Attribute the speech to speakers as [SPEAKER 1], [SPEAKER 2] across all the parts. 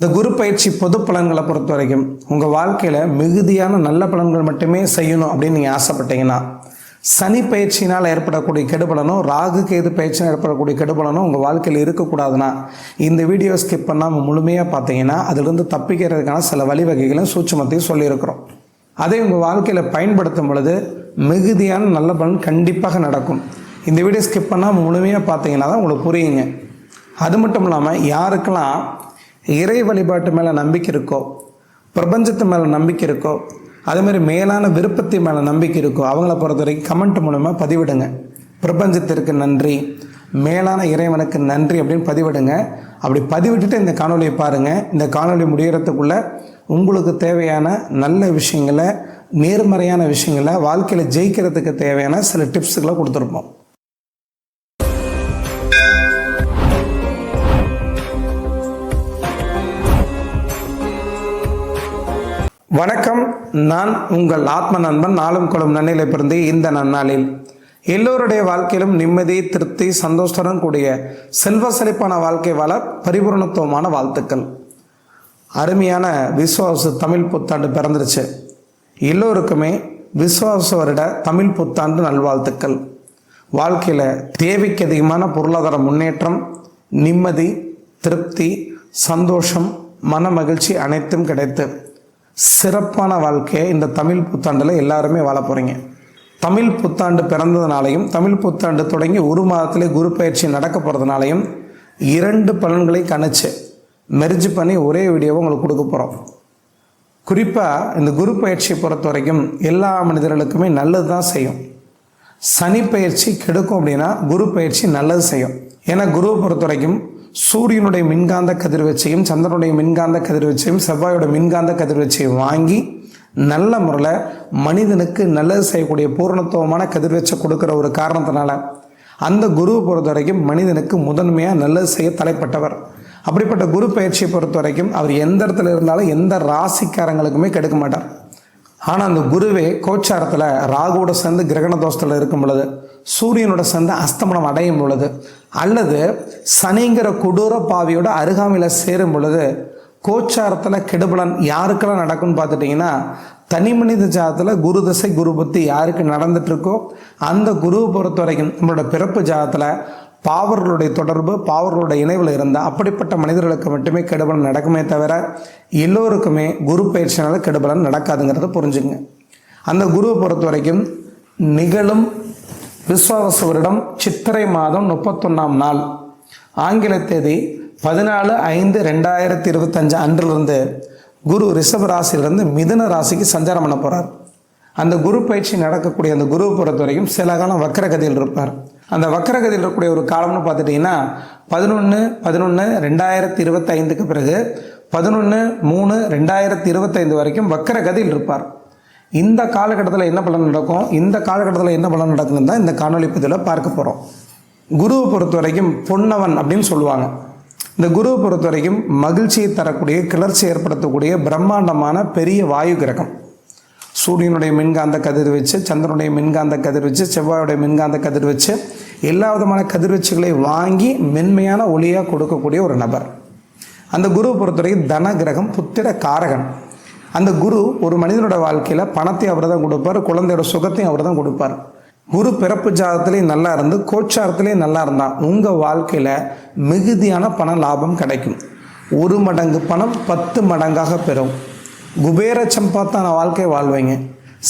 [SPEAKER 1] இந்த குரு பயிற்சி பொது பலன்களை பொறுத்த வரைக்கும் உங்கள் வாழ்க்கையில் மிகுதியான நல்ல பலன்கள் மட்டுமே செய்யணும் அப்படின்னு நீங்கள் ஆசைப்பட்டீங்கன்னா சனி பயிற்சியினால் ஏற்படக்கூடிய கெடுபலனும் ராகு கேது பயிற்சினால் ஏற்படக்கூடிய கெடுபலனும் உங்கள் வாழ்க்கையில் இருக்கக்கூடாதுன்னா இந்த வீடியோ ஸ்கிப் பண்ணாமல் முழுமையாக பார்த்தீங்கன்னா அதிலிருந்து தப்பிக்கிறதுக்கான சில வழிவகைகளும் சூட்சமத்தையும் சொல்லியிருக்கிறோம். அதை உங்கள் வாழ்க்கையில் பயன்படுத்தும் பொழுது மிகுதியான நல்ல பலன் கண்டிப்பாக நடக்கும். இந்த வீடியோ ஸ்கிப் பண்ணால் முழுமையாக பார்த்தீங்கன்னா தான் உங்களுக்கு புரியுங்க. அது மட்டும் இல்லாமல் யாருக்கெல்லாம் இறை வழிபாட்டு மேலே நம்பிக்கை இருக்கோ பிரபஞ்சத்து மேலே நம்பிக்கை இருக்கோ அதேமாதிரி மேலான விருப்பத்தை மேலே நம்பிக்கை இருக்கோ அவங்கள பொறுத்த வரைக்கும் கமெண்ட் மூலமாக பதிவிடுங்க. பிரபஞ்சத்திற்கு நன்றி. மேலான இறைவனுக்கு நன்றி அப்படின்னு பதிவிடுங்க. அப்படி பதிவிட்டுட்டு இந்த காணொலியை பாருங்கள் இந்த காணொலி முடிகிறதுக்குள்ளே உங்களுக்கு தேவையான நல்ல விஷயங்களை நேர்மறையான விஷயங்களை வாழ்க்கையில் ஜெயிக்கிறதுக்கு தேவையான சில டிப்ஸுகளை கொடுத்துருப்போம். வணக்கம் நான் உங்கள் ஆத்ம நண்பன் நாளும் குளம் நன்னிலை பிறந்து இந்த நன்னாளில். எல்லோருடைய வாழ்க்கையிலும் நிம்மதி திருப்தி சந்தோஷத்துடன் கூடிய செல்வ செழிப்பான வாழ்க்கை வாழ பரிபூர்ணத்துவமான வாழ்த்துக்கள். அருமையான விஸ்வாச தமிழ் புத்தாண்டு பிறந்துருச்சு. எல்லோருக்குமே விஸ்வாச வருட தமிழ் புத்தாண்டு நல்வாழ்த்துக்கள். வாழ்க்கையில் தேவைக்கு அதிகமான பொருளாதார முன்னேற்றம் நிம்மதி திருப்தி சந்தோஷம் மன மகிழ்ச்சி அனைத்தும் கிடைத்து சிறப்பான வாழ்க்கையை இந்த தமிழ் புத்தாண்டில் எல்லாருமே வாழ போகிறீங்க தமிழ் புத்தாண்டு பிறந்ததுனாலையும் தமிழ் புத்தாண்டு தொடங்கி ஒரு மாதத்திலே குரு பயிற்சி நடக்க போகிறதுனாலையும் இரண்டு பலன்களை கணிச்சு மெர்ஜ் பண்ணி ஒரே வீடியோவை உங்களுக்கு கொடுக்க போகிறோம் குறிப்பாக இந்த குரு பயிற்சியை பொறுத்த வரைக்கும் எல்லா மனிதர்களுக்குமே நல்லது தான் செய்யும். சனி பயிற்சி கெடுக்கும் அப்படின்னா குரு பயிற்சி நல்லது செய்யும். ஏன்னா குருவை பொறுத்த வரைக்கும் சூரியனுடைய மின்காந்த கதிர்வீச்சையும் சந்திரனுடைய மின்காந்த கதிர்வீச்சையும் செவ்வாயோட மின்காந்த கதிர்வீச்சையும் வாங்கி நல்ல முறையில் மனிதனுக்கு நல்லது செய்யக்கூடிய பூரணத்துவமான கதிர்வீச்சை கொடுக்குற ஒரு காரணத்தினால அந்த குருவை பொறுத்த வரைக்கும் மனிதனுக்கு முதன்மையாக நல்லது செய்ய தலைப்பட்டவர். அப்படிப்பட்ட குரு பயிற்சியை பொறுத்த வரைக்கும் அவர் எந்த இடத்துல இருந்தாலும் எந்த ராசிக்காரங்களுக்குமே கெடுக்க மாட்டார். ஆனால் அந்த குருவே கோச்சாரத்தில் ராகுவோட சேர்ந்து கிரகண தோஷத்தில் இருக்கும் பொழுது சூரியனோட சேர்ந்து அஸ்தமனம் அடையும் பொழுது அல்லது சனிங்கிற கொடூர பாவியோட அருகாமையில் சேரும் பொழுது கோச்சாரத்தில் கெடுபலன் யாருக்கெல்லாம் நடக்கும்னு பார்த்துட்டிங்கன்னா தனி மனித ஜாதத்தில் குரு தசை குரு புத்தி யாருக்கு நடந்துட்டுருக்கோ அந்த குருவை பொறுத்த வரைக்கும் நம்மளோட பிறப்பு ஜாதத்தில் பாவர்களுடைய தொடர்பு பாவர்களுடைய இணைவில் இருந்தால் அப்படிப்பட்ட மனிதர்களுக்கு மட்டுமே கெடுபலன் நடக்குமே தவிர எல்லோருக்குமே குரு பயிற்சினால கெடுபலன் நடக்காதுங்கிறத புரிஞ்சுங்க அந்த குருவை பொறுத்த வரைக்கும் நிகழும் விஸ்வாவச வருடம் சித்திரை மாதம் முப்பத்தொன்னாம் நாள். ஆங்கில தேதி பதினாலு ஐந்து ரெண்டாயிரத்தி இருபத்தஞ்சு அன்றிலிருந்து குரு ரிஷப ராசியிலிருந்து மிதுன ராசிக்கு சஞ்சாரம் பண்ண போகிறார் அந்த குரு பயிற்சி நடக்கக்கூடிய அந்த குரு பொறுத்த வரைக்கும் சில காலம் வக்கரகதியில் இருப்பார். அந்த வக்கரகதியில் இருக்கக்கூடிய ஒரு காலம்னு பார்த்துட்டிங்கன்னா பதினொன்று பதினொன்று ரெண்டாயிரத்தி இருபத்தைந்துக்கு பிறகு பதினொன்று மூணு ரெண்டாயிரத்தி இருபத்தைந்து வரைக்கும் வக்கரகதியில் இருப்பார். இந்த காலகட்டத்தில் என்ன பலன் நடக்கும்? இந்த காலகட்டத்தில் என்ன பலன் நடக்குதுன்னு தான் இந்த காணொலி பதிவில் பார்க்க போகிறோம் குருவை பொறுத்த வரைக்கும் பொன்னவன் அப்படின்னு சொல்லுவாங்க. இந்த குருவை பொறுத்த வரைக்கும் மகிழ்ச்சியை தரக்கூடிய கிளர்ச்சி ஏற்படுத்தக்கூடிய பிரம்மாண்டமான பெரிய வாயு கிரகம். சூரியனுடைய மின்காந்த கதிர் வச்சு சந்திரனுடைய மின்காந்த கதிர் வச்சு செவ்வாயுடைய மின்காந்த கதிர் வச்சு எல்லா விதமான கதிர்வீச்சுகளை வாங்கி மென்மையான ஒளியாக கொடுக்கக்கூடிய ஒரு நபர். அந்த குருவை பொறுத்தவரைக்கும் தன கிரகம் புத்திர காரகன். அந்த குரு ஒரு மனிதனோட வாழ்க்கையில் பணத்தையும் அவர் தான் கொடுப்பார் குழந்தையோட சுகத்தையும் அவர் தான் கொடுப்பார். குரு பிறப்பு ஜாதத்துலேயும் நல்லா இருந்து கோச்சாரத்துலேயும் நல்லா இருந்தால் உங்கள் வாழ்க்கையில் மிகுதியான பண லாபம் கிடைக்கும். ஒரு மடங்கு பணம் பத்து மடங்காக பெறும். குபேர சம்பாத்தான வாழ்க்கையை வாழ்வீங்க.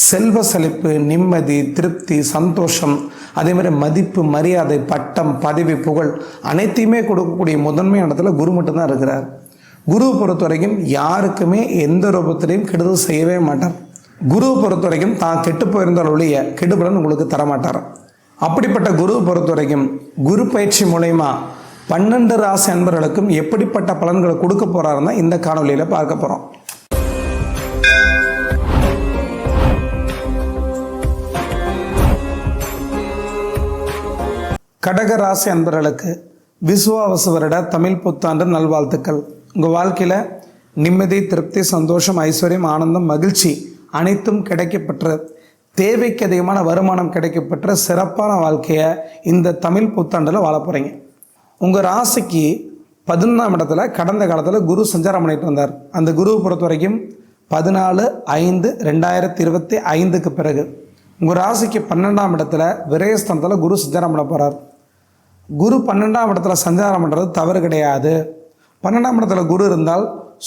[SPEAKER 1] செல்வ செழிப்பு நிம்மதி திருப்தி சந்தோஷம் அதே மாதிரி மதிப்பு மரியாதை பட்டம் பதவி புகழ் அனைத்தையுமே கொடுக்கக்கூடிய முதன்மை இடத்துல குரு மட்டும்தான் இருக்கிறார். குரு பொறுத்த வரைக்கும் யாருக்குமே எந்த ரூபத்திலையும் கெடுதல் செய்யவே மாட்டார். குரு பொறுத்த வரைக்கும் தான் கெட்டு போயிருந்தால் ஒழிய கெடுபலன் உங்களுக்கு தரமாட்டார். அப்படிப்பட்ட குரு பொறுத்த வரைக்கும் குரு பயிற்சி மூலயமா பன்னெண்டு ராசி அன்பர்களுக்கும் எப்படிப்பட்ட பலன்களை கொடுக்க போகிறாருன்னா இந்த காணொலியில் பார்க்க போகிறோம் கடக ராசி அன்பர்களுக்கு விசுவாவசு வருட தமிழ் புத்தாண்டு நல்வாழ்த்துக்கள். உங்கள் வாழ்க்கையில் நிம்மதி திருப்தி சந்தோஷம் ஐஸ்வர்யம் ஆனந்தம் மகிழ்ச்சி அனைத்தும் கிடைக்கப்பெற்ற தேவைக்கு அதிகமான வருமானம் கிடைக்கப்பெற்ற சிறப்பான வாழ்க்கையை இந்த தமிழ் புத்தாண்டில் வாழ போகிறீங்க உங்கள் ராசிக்கு பதினொன்றாம் இடத்துல கடந்த காலத்தில் குரு சஞ்சாரம் பண்ணிட்டு வந்தார். அந்த குருவை பொறுத்த வரைக்கும் பதினாலு ஐந்து ரெண்டாயிரத்தி இருபத்தி ஐந்துக்கு பிறகு உங்கள் ராசிக்கு பன்னெண்டாம் இடத்துல விரயஸ்தானத்தில் குரு சஞ்சாரம் பண்ண போகிறார் குரு பன்னெண்டாம் இடத்துல சஞ்சாரம் பண்ணுறது தவறு கிடையாது. பன்னெண்டாம் இடத்துல குரு இருந்தால்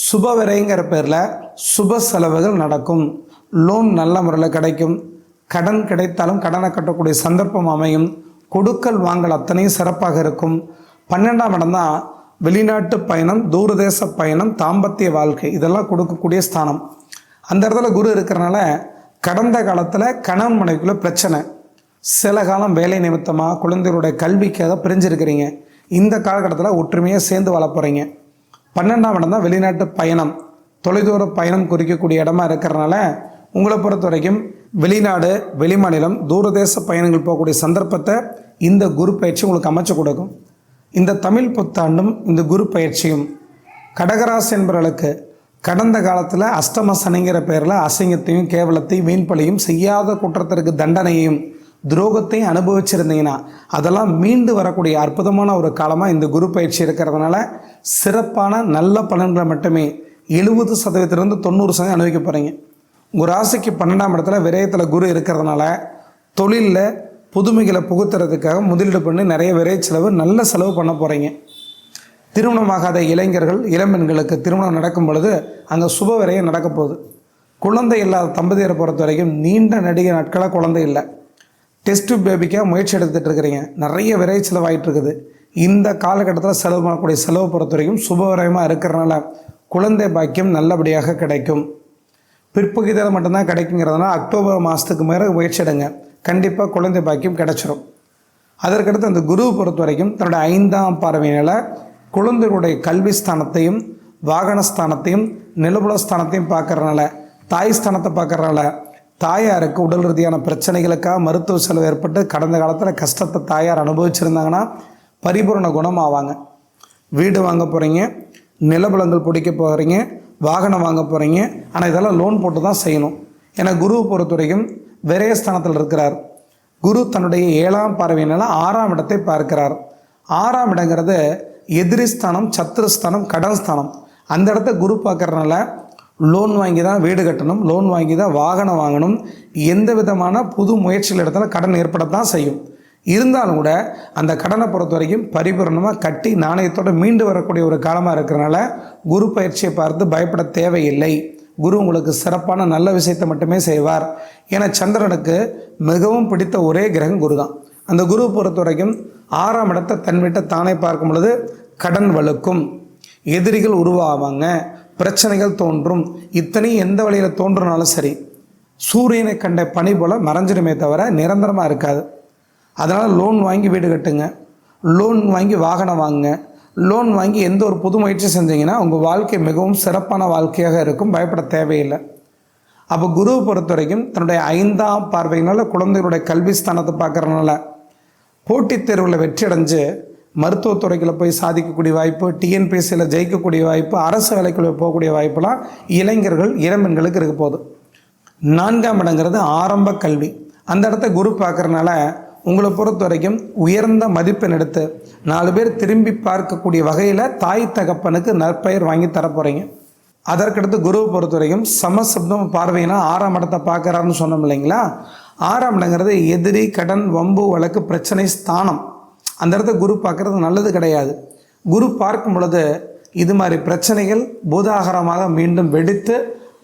[SPEAKER 1] சுப விரைங்கிற பேரில் சுப செலவுகள் நடக்கும். லோன் நல்ல முறையில் கிடைக்கும். கடன் கிடைத்தாலும் கடனை கட்டக்கூடிய சந்தர்ப்பம் அமையும். கொடுக்கல் வாங்கல் அத்தனையும் சிறப்பாக இருக்கும். பன்னெண்டாம் இடம் தான் வெளிநாட்டு பயணம் தூரதேச பயணம் தாம்பத்திய வாழ்க்கை. இதெல்லாம் கொடுக்கக்கூடிய ஸ்தானம். அந்த இடத்துல குரு இருக்கிறனால கடந்த காலத்தில் கணவன் மனைவிக்குள்ள பிரச்சனை. சில காலம் வேலை நிமித்தமாக குழந்தைகளுடைய கல்விக்காக பிரிஞ்சிருக்கிறீங்க. இந்த காலகட்டத்தில் ஒற்றுமையாக சேர்ந்து வாழ போகிறீங்க பன்னெண்டாம் இடம் தான் வெளிநாட்டு பயணம். தொலைதூர பயணம் குறிக்கக்கூடிய இடமா இருக்கிறனால உங்களை பொறுத்த வரைக்கும் வெளிநாடு வெளிமாநிலம் தூரதேச பயணங்கள் போகக்கூடிய சந்தர்ப்பத்தை இந்த குரு பயிற்சி உங்களுக்கு அமைச்சு கொடுக்கும். இந்த தமிழ் புத்தாண்டும் இந்த குரு பயிற்சியும் கடகராசி என்பவர்களுக்கு கடந்த காலத்தில் அஷ்டம சனிங்கிற பேரில் அசிங்கத்தையும் கேவலத்தையும் வீண்பலியும் செய்யாத குற்றத்திற்கு தண்டனையும் துரோகத்தையும் அனுபவிச்சிருந்தீங்கன்னா அதெல்லாம் மீண்டு வரக்கூடிய அற்புதமான ஒரு காலமாக இந்த குரு பயிற்சி இருக்கிறதுனால சிறப்பான நல்ல பலன்களை மட்டுமே எழுபது சதவீதத்திலிருந்து தொண்ணூறு சதவீதம் அனுபவிக்க போகிறீங்க உங்கள் ராசிக்கு பன்னெண்டாம் இடத்துல விரயத்தில் குரு இருக்கிறதுனால தொழிலில் புதுமைகளை புகுத்துறதுக்காக முதலீடு பண்ணி நிறைய விரை செலவு நல்ல செலவு பண்ண போகிறீங்க திருமணமாகாத இளைஞர்கள் இளம்பெண்களுக்கு திருமணம் நடக்கும் பொழுது அங்கே சுப விரையும் நடக்க போகுது. குழந்தை இல்லாத தம்பதியரை பொறுத்த வரைக்கும் நீண்ட நடிகை நாட்களாக குழந்தை இல்லை. டெஸ்ட் பேபிக்காக முயற்சி எடுத்துகிட்டு இருக்கிறீங்க நிறைய விரை செலவாகிட்டு இருக்குது இந்த காலகட்டத்தில் செலவு பண்ணக்கூடிய செலவு பொறுத்த வரைக்கும் இருக்கிறனால குழந்தை பாக்கியம் நல்லபடியாக கிடைக்கும். பிற்பகுதியில் மட்டும்தான் கிடைக்குங்கிறதுனால அக்டோபர் மாதத்துக்கு மேலே முயற்சி எடுங்க. கண்டிப்பாக குழந்தை பாக்கியம் கிடைச்சிரும். அதற்கடுத்து அந்த குருவை பொறுத்த வரைக்கும் தன்னுடைய ஐந்தாம் பார்வையினால் குழந்தைகளுடைய கல்வி ஸ்தானத்தையும் வாகன ஸ்தானத்தையும் நிலபுல ஸ்தானத்தையும் பார்க்குறனால தாய் ஸ்தானத்தை பார்க்கறனால தாயாருக்கு உடல் ரீதியான பிரச்சனைகளுக்காக மருத்துவ செலவு ஏற்பட்டு கடந்த காலத்தில் கஷ்டத்தை தாயார் அனுபவிச்சிருந்தாங்கன்னா பரிபூரண குணம் ஆவாங்க வீடு வாங்க போகிறீங்க நிலபலங்கள் பிடிக்க போகிறீங்க வாகனம் வாங்க போகிறீங்க ஆனால் இதெல்லாம் லோன் போட்டு தான் செய்யணும். ஏன்னா குருவை பொறுத்த வரைக்கும் விரயஸ்தானத்தில் இருக்கிறார். குரு தன்னுடைய ஏழாம் பார்வையினால் ஆறாம் இடத்தை பார்க்கிறார். ஆறாம் இடங்கிறது எதிரிஸ்தானம் சத்துருஸ்தானம் கடன் ஸ்தானம். அந்த இடத்த குரு பார்க்குறதுனால லோன் வாங்கி தான் வீடு கட்டணும் லோன் வாங்கி தான் வாகனம் வாங்கணும். எந்த விதமான புது முயற்சிகள் எடுத்தாலும் கடன் ஏற்படத்தான் செய்யும். இருந்தாலும் கூட அந்த கடனை பொறுத்த வரைக்கும் பரிபூரணமாக கட்டி நாணயத்தோடு மீண்டு வரக்கூடிய ஒரு காலமாக இருக்கிறனால குரு பயிற்சியை பார்த்து பயப்பட தேவையில்லை. குரு உங்களுக்கு சிறப்பான நல்ல விஷயத்தை மட்டுமே செய்வார். ஏன்னா சந்திரனுக்கு மிகவும் பிடித்த ஒரே கிரகம் குரு தான். அந்த குரு பொறுத்த வரைக்கும் ஆறாம் இடத்தை தன் வீட்டை தானே பார்க்கும் பொழுது கடன் வலுக்கும் எதிரிகள் உருவாவாங்க. பிரச்சனைகள் தோன்றும். இத்தனையும் எந்த வழியில் தோன்றுனாலும் சரி சூரியனை கண்ட பனி போல் மறைஞ்சிடுமே தவிர நிரந்தரமாக இருக்காது. அதனால் லோன் வாங்கி வீடு கட்டுங்க. லோன் வாங்கி வாகனம் வாங்குங்க. லோன் வாங்கி எந்த ஒரு புது முயற்சி செஞ்சீங்கன்னா உங்கள் வாழ்க்கை மிகவும் சிறப்பான வாழ்க்கையாக இருக்கும். பயப்பட தேவையில்லை. அப்போ குருவை பொறுத்த வரைக்கும் தன்னுடைய ஐந்தாம் பார்வையினால குழந்தைகளுடைய கல்வி ஸ்தானத்தை பார்க்குறதுனால போட்டித் தேர்வில் வெற்றி அடைஞ்சு மருத்துவத்துறைகளை போய் சாதிக்கக்கூடிய வாய்ப்பு டிஎன்பிஎஸ்சியில் ஜெயிக்கக்கூடிய வாய்ப்பு அரசு வேலைக்குள்ள போகக்கூடிய வாய்ப்புலாம் இளைஞர்கள் இளம்பெண்களுக்கு இருக்க போகுது. நான்காம் இடங்கிறது ஆரம்ப கல்வி. அந்த இடத்த குரு பார்க்கறனால உங்களை பொறுத்த வரைக்கும் உயர்ந்த மதிப்பெண் எடுத்து நாலு பேர் திரும்பி பார்க்கக்கூடிய வகையில் தாய் தகப்பனுக்கு நற்பெயர் வாங்கி தரப்போகிறீங்க அதற்கடுத்து குருவை பொறுத்த வரைக்கும் சமசப்தம் பார்வையினா ஆறாம் இடத்தை பார்க்குறாருன்னு சொன்னோம் இல்லைங்களா? ஆறாம் இடங்கிறது எதிரி கடன் வம்பு வழக்கு பிரச்சனை ஸ்தானம். அந்த இடத்த குரு பார்க்குறது நல்லது கிடையாது. குரு பார்க்கும் பொழுது இது மாதிரி பிரச்சனைகள் பூதாகரமாக மீண்டும் வெடித்து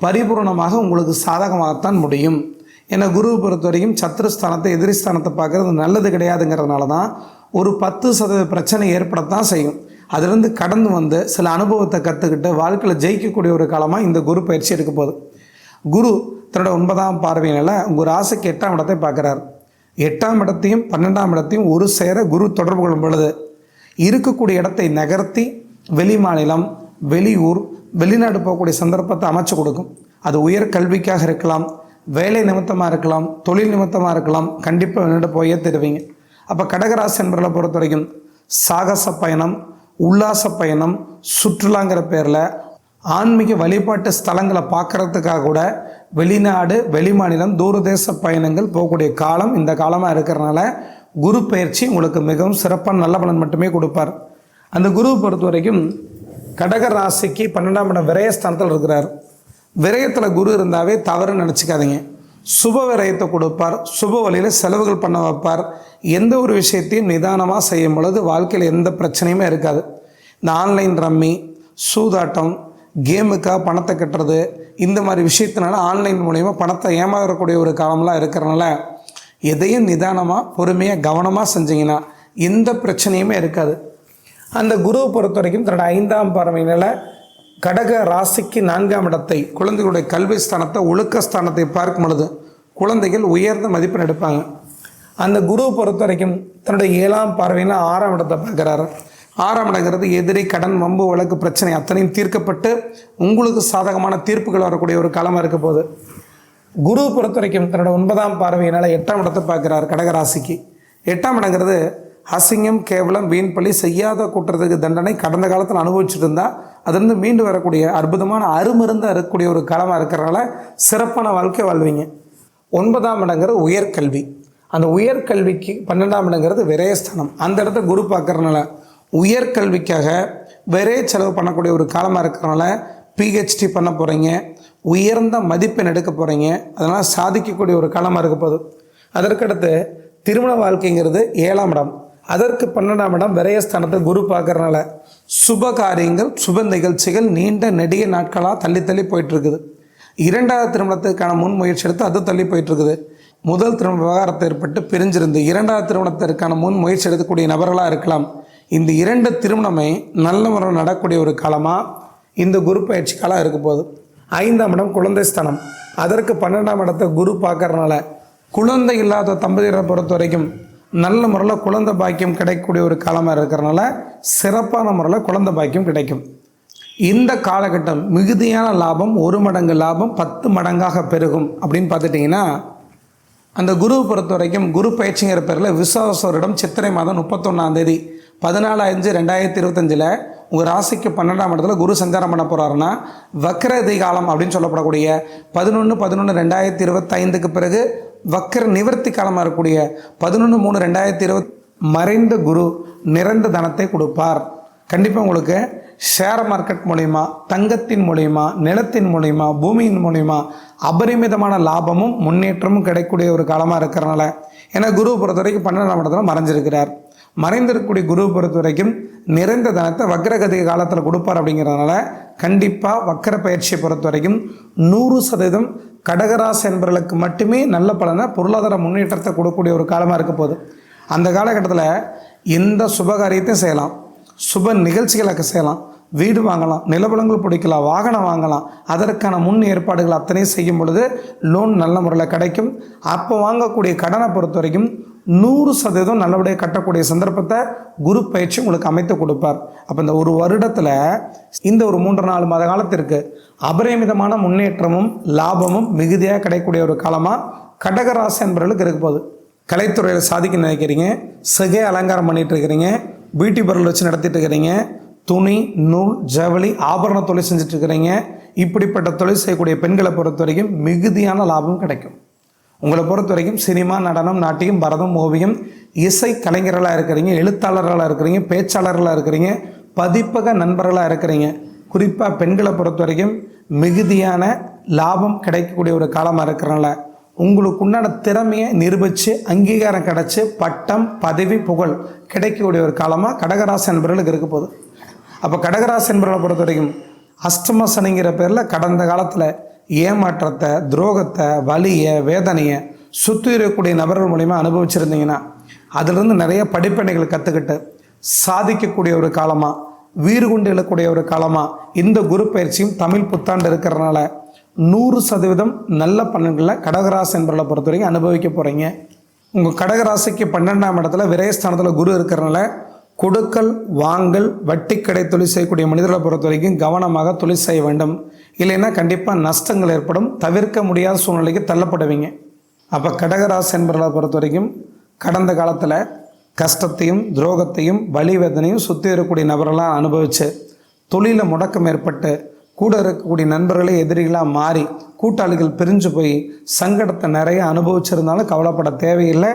[SPEAKER 1] பரிபூர்ணமாக உங்களுக்கு சாதகமாகத்தான் முடியும். ஏன்னா குருவை பொறுத்த வரைக்கும் சத்துருஸ்தானத்தை எதிரிஸ்தானத்தை பார்க்குறது நல்லது கிடையாதுங்கிறதுனால தான் ஒரு பத்து சதவீத பிரச்சனை ஏற்படத்தான் செய்யும். அதிலிருந்து கடந்து வந்து சில அனுபவத்தை கற்றுக்கிட்டு வாழ்க்கையில் ஜெயிக்கக்கூடிய ஒரு காலமாக இந்த குரு பயிற்சி இருக்க போகுது. குரு தன்னோட ஒன்பதாம் பார்வையினால் உங்கள் ராசிக்கு எட்டாம் இடத்தை பார்க்குறாரு. எட்டாம் இடத்தையும் பன்னெண்டாம் இடத்தையும் ஒரு சேர குரு தொடர்பு கொள்ளும் பொழுது இருக்கக்கூடிய இடத்தை நகர்த்தி வெளி மாநிலம் வெளியூர் வெளிநாடு போகக்கூடிய சந்தர்ப்பத்தை அமைச்சு கொடுக்கும். அது உயர் கல்விக்காக இருக்கலாம் வேலை நிமித்தமாக இருக்கலாம் தொழில் நிமித்தமாக இருக்கலாம் கண்டிப்பாக வெளிநாடு போயே தருவீங்க. அப்போ கடகராசி என்பர்களை பொறுத்த வரைக்கும் சாகச பயணம் உல்லாச பயணம் சுற்றுலாங்கிற பேரில் ஆன்மீக வழிபாட்டு ஸ்தலங்களை பார்க்கறதுக்காக கூட வெளிநாடு வெளிமாநிலம் தூரதேச பயணங்கள் போகக்கூடிய காலம் இந்த காலமாக இருக்கிறனால குரு பயிற்சி உங்களுக்கு மிகவும் சிறப்பான நல்ல பலன் மட்டுமே கொடுப்பார். அந்த குருவை பொறுத்த வரைக்கும் கடக ராசிக்கு பன்னெண்டாம் இடம் விரயஸ்தானத்தில் இருக்கிறார். விரயத்தில் குரு இருந்தாவே தவறுன்னு நினச்சிக்காதீங்க. சுப விரயத்தை கொடுப்பார். சுப வழியில் செலவுகள் பண்ண வைப்பார். எந்த ஒரு விஷயத்தையும் நிதானமாக செய்யும் பொழுது வாழ்க்கையில் எந்த பிரச்சனையுமே இருக்காது. இந்த ஆன்லைன் ரம்மி சூதாட்டம் கேமுக்காக பணத்தை கட்டுறது இந்த மாதிரி விஷயத்தினால ஆன்லைன் மூலயமா பணத்தை ஏமாறக்கூடிய ஒரு காலம்லாம் இருக்கிறனால எதையும் நிதானமாக பொறுமையாக கவனமாக செஞ்சீங்கன்னா எந்த பிரச்சனையுமே இருக்காது. அந்த குருவை பொறுத்த வரைக்கும் தன்னோட ஐந்தாம் பார்வையினால் கடக ராசிக்கு நான்காம் இடத்தை குழந்தைகளுடைய கல்வி ஸ்தானத்தை ஒழுக்க ஸ்தானத்தை பார்க்கும் பொழுது குழந்தைகள் உயர்ந்த மதிப்பெண் எடுப்பாங்க. அந்த குருவை பொறுத்த வரைக்கும் தன்னுடைய ஏழாம் பார்வையில் ஆறாம் இடத்தை பார்க்குறாரு. ஆறாம் இடங்கிறது எதிரி கடன் வம்பு வழக்கு பிரச்சனை அத்தனையும் தீர்க்கப்பட்டு உங்களுக்கு சாதகமான தீர்ப்புகள் வரக்கூடிய ஒரு காலமாக இருக்க போகுது. குரு பொறுத்த வரைக்கும் தன்னோட ஒன்பதாம் பார்வையினால் எட்டாம் இடத்தை பார்க்குறார் கடகராசிக்கு. எட்டாம் இடங்கிறது அசிங்கம் கேவலம் வீண் பள்ளி செய்யாத கூட்டுறதுக்கு தண்டனை கடந்த காலத்தில் அனுபவிச்சுட்டு இருந்தால் அதுலேருந்து மீண்டு வரக்கூடிய அற்புதமான அருமருந்தாக இருக்கக்கூடிய ஒரு காலமாக இருக்கிறனால சிறப்பான வாழ்க்கை வாழ்வீங்க. ஒன்பதாம் இடங்கிறது உயர்கல்வி. அந்த உயர்கல்விக்கு பன்னெண்டாம் இடங்கிறது விரயஸ்தானம். அந்த இடத்த குரு பார்க்குறனால உயர்கல்விக்காக வெறே செலவு பண்ணக்கூடிய ஒரு காலமாக இருக்கிறனால பிஹெச்டி பண்ண போகிறீங்க உயர்ந்த மதிப்பெண் எடுக்க போகிறீங்க அதனால் சாதிக்கக்கூடிய ஒரு காலமாக இருக்க போகுது. அதற்கடுத்து திருமண வாழ்க்கைங்கிறது ஏழாம் இடம். அதற்கு பன்னெண்டாம் இடம் விரயஸ்தானத்தை குரு பார்க்கறனால சுப காரியங்கள் சுப நிகழ்ச்சிகள் நீண்ட நெடிய நாட்களாக தள்ளி தள்ளி போயிட்டுருக்குது. இரண்டாவது திருமணத்துக்கான முன் முயற்சி எடுத்து அது தள்ளி போயிட்டுருக்குது. முதல் திருமண விவகாரத்தை ஏற்பட்டு பிரிஞ்சிருந்து இரண்டாவது திருமணத்திற்கான முன் முயற்சி எடுக்கக்கூடிய நபர்களாக இருக்கலாம். இந்த இரண்டு திருமணமே நல்ல முறையில் நடக்கக்கூடிய ஒரு காலமாக இந்த குரு பயிற்சி காலம் இருக்க போகுது. ஐந்தாம் இடம் குழந்தை ஸ்தானம். அதற்கு பன்னெண்டாம் இடத்தை குரு பார்க்கறனால குழந்தை இல்லாத தம்பதியரை பொறுத்த வரைக்கும் நல்ல முறையில் குழந்தை பாக்கியம் கிடைக்கக்கூடிய ஒரு காலமாக இருக்கிறனால சிறப்பான முறையில் குழந்தை பாக்கியம் கிடைக்கும். இந்த காலகட்டம் மிகுதியான லாபம் ஒரு மடங்கு லாபம் பத்து மடங்காக பெருகும். அப்படின்னு பார்த்துட்டிங்கன்னா அந்த குருவை பொறுத்த வரைக்கும் குரு பயிற்சிங்கிற பேரில் விசுவாசரிடம் சித்திரை மாதம் முப்பத்தொன்னாம் தேதி பதினாலு அஞ்சு ரெண்டாயிரத்தி இருபத்தஞ்சில் உங்கள் ராசிக்கு பன்னெண்டாம் இடத்துல குரு சஞ்சாரம் பண்ண போகிறாருன்னா வக்ர காலம் அப்படின்னு சொல்லப்படக்கூடிய பதினொன்று பதினொன்று ரெண்டாயிரத்தி இருபத்தைந்துக்கு பிறகு வக்ர நிவர்த்தி காலமாக இருக்கக்கூடிய பதினொன்று மூணு ரெண்டாயிரத்தி இருபத் மறைந்த குரு நிறைந்த தனத்தை கொடுப்பார். கண்டிப்பாக உங்களுக்கு ஷேர் மார்க்கெட் மூலயமா தங்கத்தின் மூலயமா நிலத்தின் மூலயமா பூமியின் மூலயமா அபரிமிதமான லாபமும் முன்னேற்றமும் கிடைக்கக்கூடிய ஒரு காலமாக இருக்கிறனால ஏன்னா குரு பொறுத்த வரைக்கும் பன்னெண்டாம் இடத்துல மறைஞ்சிருக்கிறார். மறைந்திருக்கக்கூடிய குருவை பொறுத்த வரைக்கும் நிறைந்த தனத்தை வக்ரகதி காலத்தில் கொடுப்பார் அப்படிங்கிறதுனால கண்டிப்பாக வக்கர பயிற்சியை பொறுத்த வரைக்கும் நூறு சதவீதம் கடகராசி என்பவர்களுக்கு மட்டுமே நல்ல பலனை பொருளாதார முன்னேற்றத்தை கொடுக்கக்கூடிய ஒரு காலமாக இருக்க போகுது. அந்த காலகட்டத்தில் எந்த சுபகாரியத்தையும் செய்யலாம். சுப நிகழ்ச்சிகளுக்கு செய்யலாம். வீடு வாங்கலாம். நிலவலங்கள் பிடிக்கலாம். வாகனம் வாங்கலாம். அதற்கான முன் ஏற்பாடுகள் அத்தனையும் செய்யும் பொழுது லோன் நல்ல முறையில் கிடைக்கும். அப்போ வாங்கக்கூடிய கடனை பொறுத்த வரைக்கும் நூறு சதவீதம் நல்லபடியாக கட்டக்கூடிய சந்தர்ப்பத்தை குரு பயிற்சி உங்களுக்கு அமைத்து கொடுப்பார். அப்போ இந்த ஒரு வருடத்தில் இந்த ஒரு மூன்று நாலு மாத காலத்திற்கு அபரிமிதமான முன்னேற்றமும் லாபமும் மிகுதியாக கிடைக்கக்கூடிய ஒரு காலமாக கடகராசி என்பவர்களுக்கு இருக்க போகுது. கலைத்துறையில் சாதிக்க நினைக்கிறீங்க. சிகை அலங்காரம் பண்ணிட்டு இருக்கிறீங்க. பியூட்டி பார்லர் வச்சு நடத்திட்டு இருக்கிறீங்க. துணி நூல் ஜவுளி ஆபரண தொழில் செஞ்சுட்டு இருக்கிறீங்க. இப்படிப்பட்ட தொழில் செய்யக்கூடிய பெண்களை பொறுத்த வரைக்கும் மிகுதியான லாபம் கிடைக்கும். உங்களை பொறுத்த வரைக்கும் சினிமா நடனம் நாட்டியம் பரதம் ஓவியம் இசை கலைஞர்களாக இருக்கிறீங்க எழுத்தாளர்களாக இருக்கிறீங்க பேச்சாளர்களாக இருக்கிறீங்க பதிப்பக நண்பர்களாக இருக்கிறீங்க. குறிப்பாக பெண்களை பொறுத்த வரைக்கும் மிகுதியான லாபம் கிடைக்கக்கூடிய ஒரு காலமாக இருக்கிறனால உங்களுக்கு உண்டான திறமையை நிரூபித்து அங்கீகாரம் கிடச்சி பட்டம் பதவி புகழ் கிடைக்கக்கூடிய ஒரு காலமாக கடகராசி என்பவர்களுக்கு இருக்க போகுது. அப்போ கடகராசி என்பவர்களை பொறுத்த வரைக்கும் அஷ்டம சனிங்கிற பேரில் கடந்த காலத்தில் ஏமாற்றத்தை துரோகத்தை வலியை வேதனையை சுற்றி இருக்கக்கூடிய நபர்கள் மூலிமா அனுபவிச்சிருந்தீங்கன்னா அதிலிருந்து நிறைய படிப்பனைகள் கற்றுக்கிட்டு சாதிக்கக்கூடிய ஒரு காலமாக வீறு கொண்டு எழக்கூடிய ஒரு காலமாக இந்த குரு பயிற்சியும் தமிழ் புத்தாண்டு இருக்கிறனால நூறு சதவீதம் நல்ல பன்னெண்டில் கடகராசி என்பவர்களை பொறுத்த வரைக்கும் அனுபவிக்க போகிறீங்க உங்கள் கடகராசிக்கு பன்னெண்டாம் இடத்துல விரயஸ்தானத்தில் குரு இருக்கிறனால கொடுக்கல் வாங்கல் வட்டி கடை தொழில் செய்யக்கூடிய மனிதர்களை பொறுத்த வரைக்கும் கவனமாக தொழில் செய்ய வேண்டும். இல்லைன்னா கண்டிப்பாக நஷ்டங்கள் ஏற்படும். தவிர்க்க முடியாத சூழ்நிலைக்கு தள்ளப்படுவீங்க. அப்போ கடகராசி என்பவர்களை பொறுத்த வரைக்கும் கடந்த காலத்தில் கஷ்டத்தையும் துரோகத்தையும் வலி வேதனையும் சுற்றி இருக்கக்கூடிய நபர்களாக அனுபவித்து தொழிலில் முடக்கம் ஏற்பட்டு கூட இருக்கக்கூடிய நண்பர்களே எதிரிகளாக மாறி கூட்டாளிகள் பிரிஞ்சு போய் சங்கடத்தை நிறைய அனுபவிச்சிருந்தாலும் கவலைப்பட தேவையில்லை.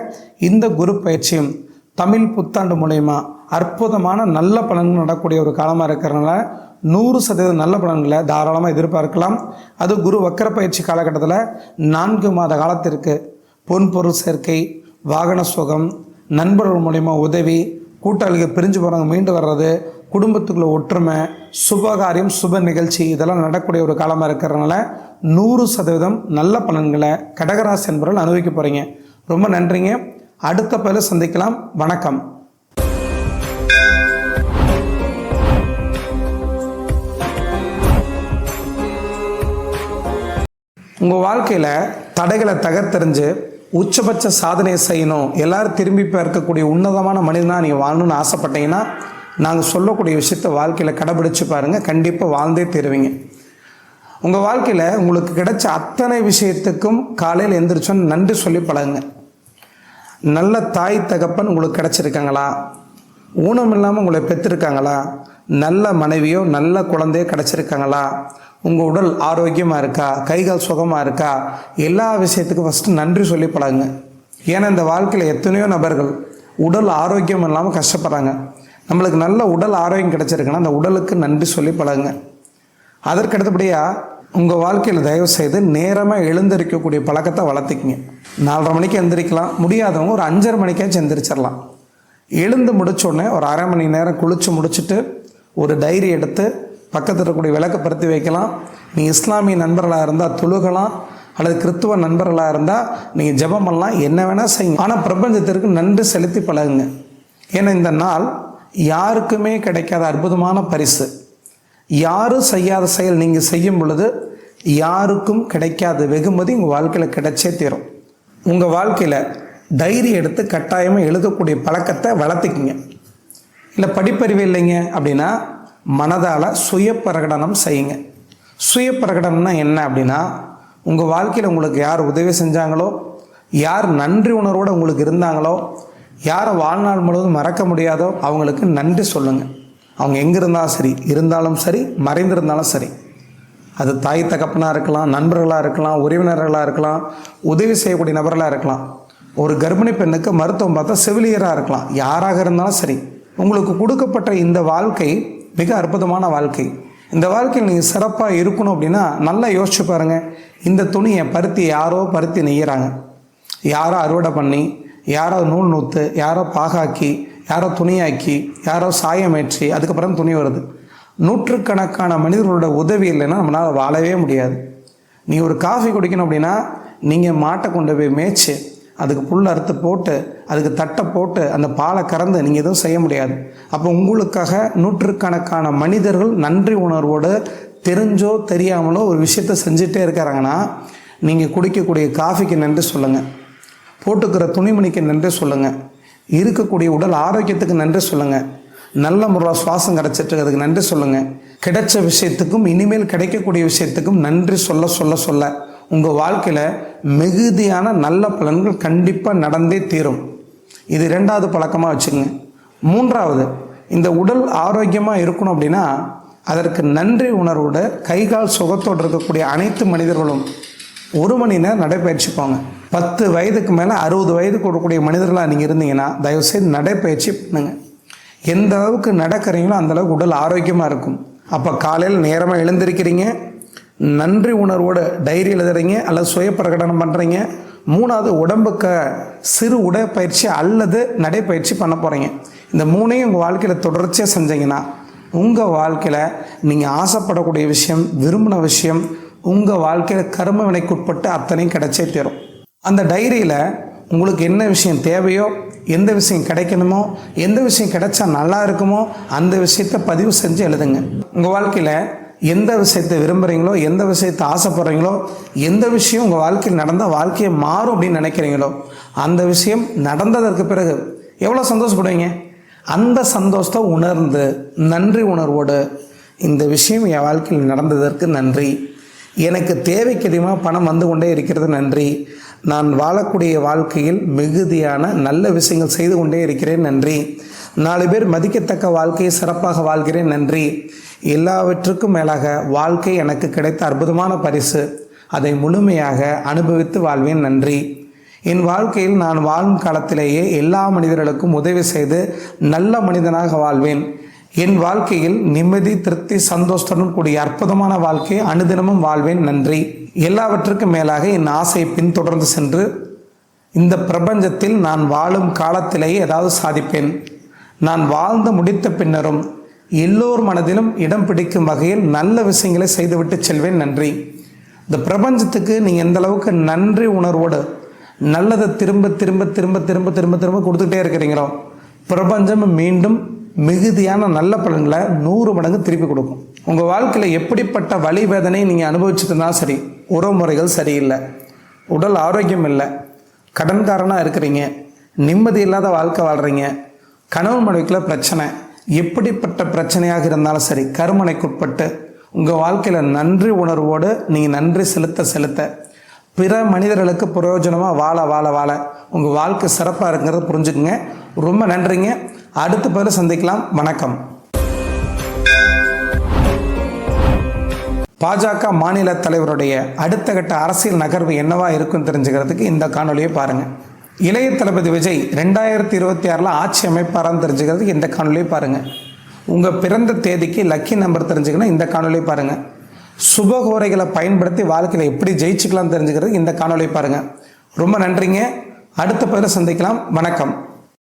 [SPEAKER 1] இந்த குரு பயிற்சியும் தமிழ் புத்தாண்டு மூலயமா அற்புதமான நல்ல பலன்கள் நடக்கூடிய ஒரு காலமாக இருக்கிறனால நூறு சதவீதம் நல்ல பலன்களை தாராளமாக எதிர்பார்க்கலாம். அது குரு வக்கர பயிற்சி காலகட்டத்தில் நான்கு மாத காலத்திற்கு பொன் பொருள் சேர்க்கை வாகன சுகம் நண்பர்கள் மூலயமா உதவி கூட்டாளிகள் பிரிஞ்சு போகிறவங்க மீண்டு வர்றது குடும்பத்துக்குள்ள ஒற்றுமை சுபகாரியம் சுப நிகழ்ச்சி இதெல்லாம் நடக்கக்கூடிய ஒரு காலமாக இருக்கிறதுனால நூறு சதவீதம் நல்ல பலன்களை கடகராசி என்பவர்கள் அனுபவிக்க போகிறீங்க ரொம்ப நன்றிங்க. அடுத்த பதில சந்திக்கலாம். வணக்கம். உங்கள் வாழ்க்கையில் தடைகளை தகர்த்தெறிஞ்சு உச்சபட்ச சாதனையை செய்யணும் எல்லோரும் திரும்பி பார்க்கக்கூடிய உன்னதமான மனிதனாக நீங்கள் வாழணும்னு ஆசைப்பட்டீங்கன்னா நாங்கள் சொல்லக்கூடிய விஷயத்த வாழ்க்கையில் கடைபிடிச்சு பாருங்கள் கண்டிப்பாக வாழ்ந்தே தருவீங்க. உங்கள் வாழ்க்கையில் உங்களுக்கு கிடைச்ச அத்தனை விஷயத்துக்கும் காலையில் எந்திரிச்சோன்னு நன்றி சொல்லி பழகுங்க. நல்ல தாய் தகப்பன் உங்களுக்கு கிடச்சிருக்காங்களா? ஊனம் இல்லாமல் உங்களை பெற்றிருக்காங்களா நல்ல மனைவியோ நல்ல குழந்தையோ கிடச்சிருக்காங்களா? உங்கள் உடல் ஆரோக்கியமாக இருக்கா? கைகால் சுகமாக இருக்கா? எல்லா விஷயத்துக்கும் ஃபஸ்ட்டு நன்றி சொல்லி பழகுங்க. ஏன்னா இந்த வாழ்க்கையில் எத்தனையோ நபர்கள் உடல் ஆரோக்கியம் இல்லாமல் கஷ்டப்படுறாங்க. நம்மளுக்கு நல்ல உடல் ஆரோக்கியம் கிடச்சிருக்குன்னா அந்த உடலுக்கு நன்றி சொல்லி பழகுங்க. அதற்கு அடுத்தபடியாக உங்கள் வாழ்க்கையில் தயவு செய்து நேரமாக எழுந்திருக்கக்கூடிய பழக்கத்தை வளர்த்திக்கிங்க. நாலரை மணிக்கு எந்திரிக்கலாம். முடியாதவங்க ஒரு அஞ்சரை மணிக்காச்சும் எந்திரிச்சிடலாம் எழுந்து முடிச்சோடனே ஒரு அரை மணி நேரம் குளித்து முடிச்சுட்டு ஒரு டைரி எடுத்து பக்கத்தில் இருக்கக்கூடிய விளக்கப்படுத்தி பருத்தி வைக்கலாம். நீங்கள் இஸ்லாமிய நண்பர்களாக இருந்தால் தொழுகலாம். அல்லது கிறித்துவ நண்பர்களாக இருந்தால் நீங்கள் ஜெபம் பண்ணலாம். என்ன வேணால் செய்யுங்க. ஆனால் பிரபஞ்சத்திற்கு நன்றி செலுத்தி பழகுங்க. ஏன்னா இந்த நாள் யாருக்குமே கிடைக்காத அற்புதமான பரிசு. யாரும் செய்யாத செயல் நீங்கள் செய்யும் பொழுது யாருக்கும் கிடைக்காத வெகுமதி உங்கள் வாழ்க்கையில் கிடைச்சே தீரும். உங்கள் வாழ்க்கையில் டைரி எடுத்து கட்டாயமாக எழுதக்கூடிய பழக்கத்தை வளர்த்துக்கிங்க. இல்லை படிப்பறிவு இல்லைங்க அப்படின்னா மனதால் சுய பிரகடனம் செய்யுங்க. சுய பிரகடனம்னா என்ன அப்படின்னா உங்கள் வாழ்க்கையில் உங்களுக்கு யார் உதவி செஞ்சாங்களோ யார் நன்றி உணர்வோடு உங்களுக்கு இருந்தாங்களோ யாரை வாழ்நாள் முழுவதும் மறக்க முடியாதோ அவங்களுக்கு நன்றி சொல்லுங்கள் அவங்க எங்கே இருந்தாலும் சரி இருந்தாலும் சரி மறைந்திருந்தாலும் சரி. அது தாய் தகப்பனாக இருக்கலாம் நண்பர்களாக இருக்கலாம் உறவினர்களாக இருக்கலாம் உதவி செய்யக்கூடிய நபர்களாக இருக்கலாம். ஒரு கர்ப்பிணி பெண்ணுக்கு மருத்துவம் பார்த்தா செவிலியராக இருக்கலாம். யாராக இருந்தாலும் சரி. உங்களுக்கு கொடுக்கப்பட்ட இந்த வாழ்க்கை மிக அற்புதமான வாழ்க்கை. இந்த வாழ்க்கையில் நீங்கள் சிறப்பாக இருக்கணும் அப்படின்னா நல்லா யோசிச்சு பாருங்கள் இந்த துணியை பருத்தி யாரோ பருத்தி நெய்யறாங்க. யாரோ அறுவடை பண்ணி யாரோ நூல் நூற்று யாரோ பாகாக்கி யாரோ துணியாக்கி யாரோ சாயமேற்றி அதுக்கப்புறம் துணி வருது. நூற்றுக்கணக்கான மனிதர்களோட உதவி இல்லைன்னா நம்மளால் வாழவே முடியாது. நீ ஒரு காஃபி குடிக்கணும் அப்படின்னா நீங்கள் மாட்டை கொண்டு போய் மேய்ச்சி அதுக்கு புல் அறுத்து போட்டு அதுக்கு தட்டை போட்டு அந்த பாலை கறந்து நீங்கள் எதுவும் செய்ய முடியாது. அப்போ உங்களுக்காக நூற்றுக்கணக்கான மனிதர்கள் நன்றி உணர்வோடு தெரிஞ்சோ தெரியாமலோ ஒரு விஷயத்த செஞ்சுட்டே இருக்கிறாங்கன்னா நீங்கள் குடிக்கக்கூடிய காஃபிக்கு நன்றி சொல்லுங்கள் போட்டுக்கிற துணிமணிக்கு நன்றி சொல்லுங்கள் இருக்கக்கூடிய உடல் ஆரோக்கியத்துக்கு நன்றி சொல்லுங்கள் நல்ல முறையில் சுவாசம் கிடச்சிட்டு அதுக்கு நன்றி சொல்லுங்கள் கிடைச்ச விஷயத்துக்கும் இனிமேல் கிடைக்கக்கூடிய விஷயத்துக்கும் நன்றி சொல்ல சொல்ல சொல்ல. உங்கள் வாழ்க்கையில் மிகுதியான நல்ல பலன்கள் கண்டிப்பாக நடந்தே தீரும். இது ரெண்டாவது பழக்கமாக வச்சுக்கோங்க. மூன்றாவது இந்த உடல் ஆரோக்கியமாக இருக்கணும் அப்படின்னா அதற்கு நன்றி உணர்வோட கை கால் சுகத்தோடு இருக்கக்கூடிய அனைத்து மனிதர்களும் ஒரு மணி நேரம் நடைப்பயிற்சி போங்க பத்து வயதுக்கு மேலே அறுபது வயது கொடுக்கக்கூடிய மனிதர்களாக நீங்கள் இருந்தீங்கன்னா தயவுசெய்து நடைப்பயிற்சி பண்ணுங்க. எந்த அளவுக்கு நடக்கிறீங்களோ அந்த அளவுக்கு உடல் ஆரோக்கியமாக இருக்கும். அப்போ காலையில் நேரமாக எழுந்திருக்கிறீங்க நன்றி உணர்வோடு டைரி எழுதுறீங்க அல்லது சுய பிரகடனம் பண்ணுறீங்க மூணாவது உடம்புக்கு சிறு உடற்பயிற்சி அல்லது நடைப்பயிற்சி பண்ண போகிறீங்க இந்த மூணையும் உங்கள் வாழ்க்கையில் தொடர்ச்சியாக செஞ்சீங்கன்னா உங்கள் வாழ்க்கையில் நீங்கள் ஆசைப்படக்கூடிய விஷயம் விரும்பின விஷயம் உங்கள் வாழ்க்கையில் கர்ம வினைக்குட்பட்டு அத்தனையும் கிடைச்சே தரும். அந்த டைரியில் உங்களுக்கு என்ன விஷயம் தேவையோ எந்த விஷயம் கிடைக்கணுமோ எந்த விஷயம் கிடைச்சா நல்லா இருக்குமோ அந்த விஷயத்தை பதிவு செஞ்சு எழுதுங்க. உங்கள் வாழ்க்கையில் எந்த விஷயத்தை விரும்புகிறீங்களோ எந்த விஷயத்தை ஆசைப்படுறீங்களோ எந்த விஷயம் உங்கள் வாழ்க்கையில் நடந்தால் வாழ்க்கையை மாறும் அப்படின்னு நினைக்கிறீங்களோ அந்த விஷயம் நடந்ததற்கு பிறகு எவ்வளோ சந்தோஷப்படுவீங்க? அந்த சந்தோஷத்தை உணர்ந்து நன்றி உணர்வோடு இந்த விஷயம் என் வாழ்க்கையில் நடந்ததற்கு நன்றி. எனக்கு தேவைக்கு அதிகமாக பணம் வந்து கொண்டே இருக்கிறது நன்றி. நான் வாழக்கூடிய வாழ்க்கையில் மிகுதியான நல்ல விஷயங்கள் செய்து கொண்டே இருக்கிறேன் நன்றி. நாலு பேர் மதிக்கத்தக்க வாழ்க்கையை சிறப்பாக வாழ்கிறேன் நன்றி. எல்லாவற்றுக்கும் மேலாக வாழ்க்கை எனக்கு கிடைத்த அற்புதமான பரிசு. அதை முழுமையாக அனுபவித்து வாழ்வேன் நன்றி. என் வாழ்க்கையில் நான் வாழும் காலத்திலேயே எல்லா மனிதர்களுக்கும் உதவி செய்து நல்ல மனிதனாக வாழ்வேன். என் வாழ்க்கையில் நிம்மதி திருப்தி சந்தோஷத்துடன் கூடிய அற்புதமான வாழ்க்கையை அனுதினமும் வாழ்வேன். நன்றி. எல்லாவற்றுக்கும் மேலாக என் ஆசையை பின்தொடர்ந்து சென்று இந்த பிரபஞ்சத்தில் நான் வாழும் காலத்திலேயே ஏதாவது சாதிப்பேன். நான் வாழ்ந்து முடித்த பின்னரும் எல்லோர் மனதிலும் இடம் பிடிக்கும் வகையில் நல்ல விஷயங்களை செய்துவிட்டு செல்வேன். நன்றி. இந்த பிரபஞ்சத்துக்கு நீங்கள் எந்த அளவுக்கு நன்றி உணர்வோடு நல்லதை திரும்ப திரும்ப திரும்ப திரும்ப திரும்ப திரும்ப கொடுத்துக்கிட்டே இருக்கிறீங்களோ பிரபஞ்சம் மீண்டும் மிகுதியான நல்ல பலன்களை நூறு மடங்கு திருப்பி கொடுக்கும். உங்கள் வாழ்க்கையில் எப்படிப்பட்ட வலி வேதனை நீங்கள் அனுபவிச்சுட்டு இருந்தாலும் சரி உறவுமுறைகள் சரியில்லை. உடல் ஆரோக்கியம் இல்லை. கடன்காரனாக இருக்கிறீங்க. நிம்மதி இல்லாத வாழ்க்கை வாழ்கிறீங்க கணவன் மனைவிக்குள்ள பிரச்சனை. எப்படிப்பட்ட பிரச்சனையாக இருந்தாலும் சரி கருமனைக்குட்பட்டு உங்கள் வாழ்க்கையில் நன்றி உணர்வோடு நீங்கள் நன்றி செலுத்த செலுத்த பிற மனிதர்களுக்கு பிரயோஜனமாக வாழ வாழ வாழ உங்கள் வாழ்க்கை சிறப்பாக இருக்கிறத புரிஞ்சுக்குங்க. ரொம்ப நன்றிங்க. அடுத்த பதில் சந்திக்கலாம். வணக்கம். பாஜக மாநில தலைவருடைய அடுத்த கட்ட அரசியல் நகர்வு என்னவா இருக்கும் தெரிஞ்சுக்கிறதுக்கு இந்த காணொலியை பாருங்கள் இளைய தளபதி விஜய் ரெண்டாயிரத்தி இருபத்தி ஆறில் ஆட்சி அமைப்பாரான்னு தெரிஞ்சுக்கிறதுக்கு இந்த காணொலியை பாருங்கள் உங்கள் பிறந்த தேதிக்கு லக்கி நம்பர் தெரிஞ்சுக்கணும் இந்த காணொலியை பாருங்கள் சுபகோரைகளை பயன்படுத்தி வாழ்க்கையில் எப்படி ஜெயிச்சுக்கலாம் தெரிஞ்சுக்கிறதுக்கு இந்த காணொலியை பாருங்கள் ரொம்ப நன்றிங்க. அடுத்த பதில் சந்திக்கலாம். வணக்கம்.